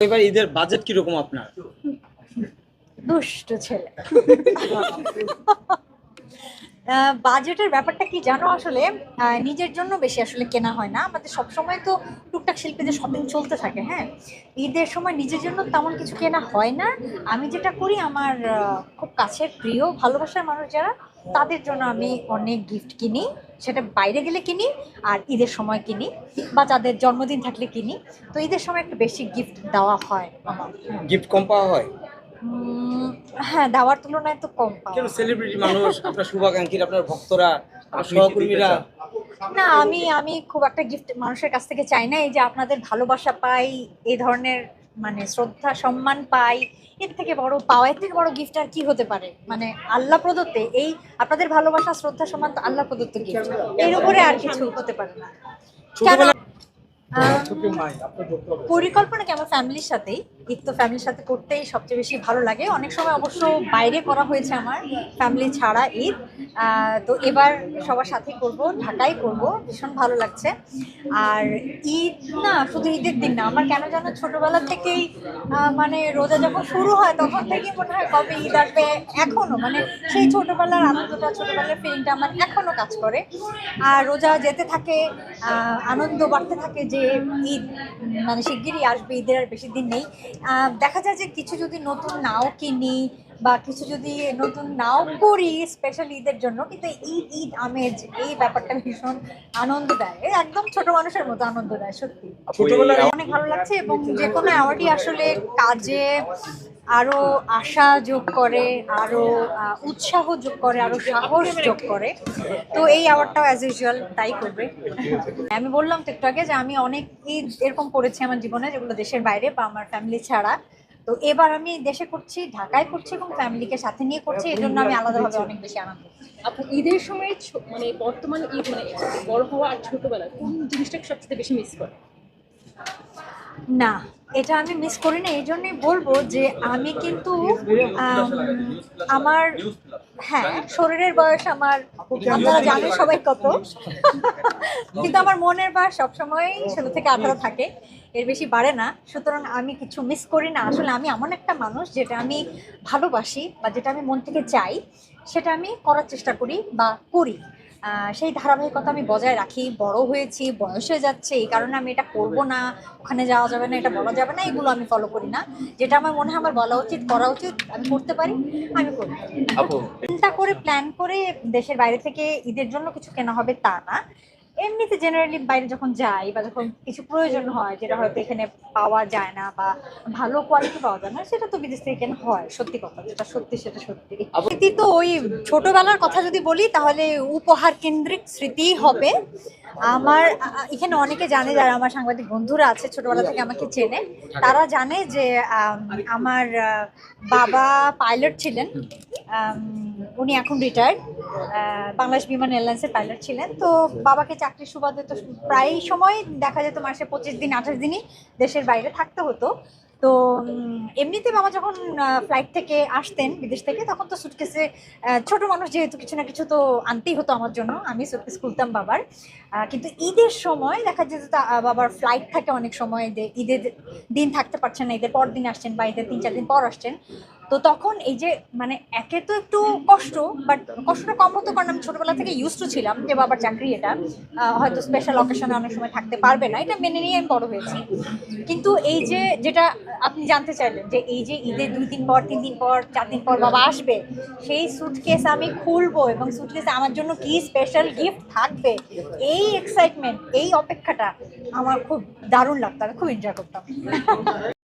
এবার ঈদের বাজেট কীরকম আপনার? দুষ্ট ছেলে। বাজেটের ব্যাপারটা কি জানো আসলে? নিজের জন্য বেশি আসলে কেনা হয় না। আমাদের সবসময় তো টুকটাক শিল্পীদের শপিং চলতে থাকে হ্যাঁ? ঈদের সময় নিজের জন্য তেমন কিছু কেনা হয় না। আমি যেটা করি আমার খুব কাছের প্রিয় ভালোবাসার মানুষ যারা তাদের জন্য আমি অনেক গিফট কিনি। সেটা বাইরে গেলে কিনি আর ঈদের সময় কিনি বা তাদের জন্মদিন থাকলে কিনি। তো ঈদের সময় একটু বেশি গিফট দেওয়া হয় আমার। গিফট কম পাওয়া হয়? হ্যাঁ দেওয়ার তুলনায় তো কম কেন সেলিব্রিটি মানুষ আপনার শুভাকাঙ্ক্ষীর আপনার ভক্তরা সহকর্মীরা? না আমি আমি খুব একটা গিফট মানুষের কাছ থেকে চাই না এই যে আপনাদের ভালোবাসা পাই এই ধরনের মানে শ্রদ্ধা সম্মান পাই এর থেকে বড় পাওয়া এর থেকে বড় গিফট আর কি হতে পারে? মানে আল্লাহ প্রদত্ত এই আপনাদের ভালোবাসা শ্রদ্ধা সম্মান তো আল্লাহ প্রদত্ত গিফট এর উপরে আর কিছু হতে পারে না। কেন? পরিকল্পনা কি আমার ফ্যামিলির সাথেই? ঈদ তো ফ্যামিলির সাথে করতেই সবচেয়ে বেশি ভালো লাগে। অনেক সময় অবশ্য বাইরে করা হয়েছে আমার। ফ্যামিলি ছাড়া ঈদ। তো এবার সবার সাথেই করব ঢাকায় করব। ভীষণ ভালো লাগছে। আর ঈদ না শুধু ঈদের দিন না আমার কেন যেন ছোটোবেলা থেকেই মানে রোজা যখন শুরু হয় তখন থেকেই মনে হয় কবে ঈদ আসবে এখনও মানে সেই ছোটোবেলার আনন্দটা ছোটবেলার ফিলিংটা আমার এখনও কাজ করে। আর রোজা যেতে থাকে আনন্দ বাড়তে থাকে যে ঈদ মানে শিগগিরই আসবে ঈদের আর বেশি দিন নেই। দেখা যায় যে কিছু যদি নতুন নাও কিনি বা কিছু যদি নতুন নাও করি স্পেশাল ঈদের জন্য কিন্তু ঈদ ঈদ আমেজ এই ব্যাপারটা ভীষণ আনন্দ দেয়। একদম ছোট মানুষের মতো আনন্দ দেয় সত্যি। অনেক ভালো লাগছে এবং যে কোনো অ্যাওয়ার্ডই আসলে কাজে আরও আশা যোগ করে, আরও উৎসাহ যোগ করে, আরও সাহস যোগ করে। তো এই অ্যাওয়ার্ডটাও অ্যাজ ইউজুয়াল তাই করবে। আমি বললাম তো একটু আগে যে আমি অনেক ঈদ এরকম করেছি আমার জীবনে যেগুলো দেশের বাইরে বা আমার ফ্যামিলি ছাড়া। তো এবার আমি দেশে করছি, ঢাকায় করছি এবং ফ্যামিলিকে সাথে নিয়ে করছি, এই জন্য আমি আলাদাভাবে অনেক বেশি আনন্দ পাচ্ছি। আপু ঈদের সময় মানে বর্তমান ঈদ মানে বড় হওয়া আর ছোটবেলা কোন জিনিসটাকে সবচেয়ে বেশি মিস করে? না এটা আমি মিস করি না এই জন্যই বলব যে আমি কিন্তু আম, আমার হ্যাঁ শরীরের বয়স আমার আপনারা জানেন সবাই কত। কিন্তু আমার মনের বয়স সবসময় ষোলো থেকে আঠারো থাকে এর বেশি বাড়ে না। সুতরাং আমি কিছু মিস করি না। আসলে আমি এমন একটা মানুষ যেটা আমি ভালোবাসি বা যেটা আমি মন থেকে চাই সেটা আমি করার চেষ্টা করি বা করি। সেই ধারাবাহিকতা আমি বজায় রাখি। বড় হয়েছি বয়স হয়ে যাচ্ছে এই কারণে আমি এটা করব না ওখানে যাওয়া যাবে না এটা বলা যাবে না এগুলো আমি ফলো করি না। যেটা আমার মনে হয় আমার বলা উচিত করা উচিত আমি করতে পারি আমি করি চিন্তা করে প্ল্যান করে দেশের বাইরে থেকে ঈদের জন্য কিছু কেনা হবে তা না। এমনিতে জেনারেলি বাইরে যখন যাই বা যখন কিছু প্রয়োজন হয় যেটা হয়তো এখানে পাওয়া যায় না বা ভালো কোয়ালিটি পাওয়া যায় না সেটা তো বিদেশ থেকে এখানে হয় সত্যি কথা। যেটা সত্যি সেটা সত্যি। স্মৃতি তো ওই ছোটবেলার কথা যদি বলি তাহলে উপহার কেন্দ্রিক স্মৃতি হবে। আমার এখানে অনেকে জানে যারা আমার সাংবাদিক বন্ধুরা আছে, ছোটবেলা থেকে আমাকে চেনে, তারা জানে যে আমার বাবা পাইলট ছিলেন উনি এখন রিটায়ার্ড বাংলাদেশ বিমান এয়ারলাইন্সের পাইলট ছিলেন। তো বাবাকে চাকরির সুবাদে তো প্রায় সময় দেখা যেত মাসে পঁচিশ দিন, আঠাশ দিনই দেশের বাইরে থাকতে হতো। তো এমনিতে বাবা যখন ফ্লাইট থেকে আসতেন বিদেশ থেকে, তখন তো সুটকেসে ছোট মানুষ যেহেতু কিছু না কিছু তো আনতেই হতো আমার জন্য। আমি সুটকেস খুলতাম বাবার। কিন্তু ঈদের সময় দেখা যেত বাবার ফ্লাইট থাকে অনেক সময় ঈদের দিন থাকতে পারছেন না, ঈদের পর দিন আসছেন বা ঈদের তিন, চার দিন পর আসছেন। তো তখন এই যে মানে একে তো একটু কষ্ট বাট কষ্টটা কম হতো কারণ আমি ছোটবেলা থেকে ইউজ টু ছিলাম যে বাবার চাকরি এটা। হয়তো স্পেশাল অকেশনে অনেক সময় থাকতে পারবে না, এটা মেনে নিয়ে আমি বড় হয়েছি। কিন্তু এই যে, যেটা আপনি জানতে চাইলেন যে এই যে ঈদের দুই দিন পর, তিন দিন পর, চার দিন পর বাবা আসবে, সেই সুটকেস আমি খুলবো এবং সুটকেসে আমার জন্য কি স্পেশাল গিফট থাকবে? এই এক্সাইটমেন্ট এই অপেক্ষাটা আমার খুব দারুণ লাগতো, আমি খুব এনজয় করতাম।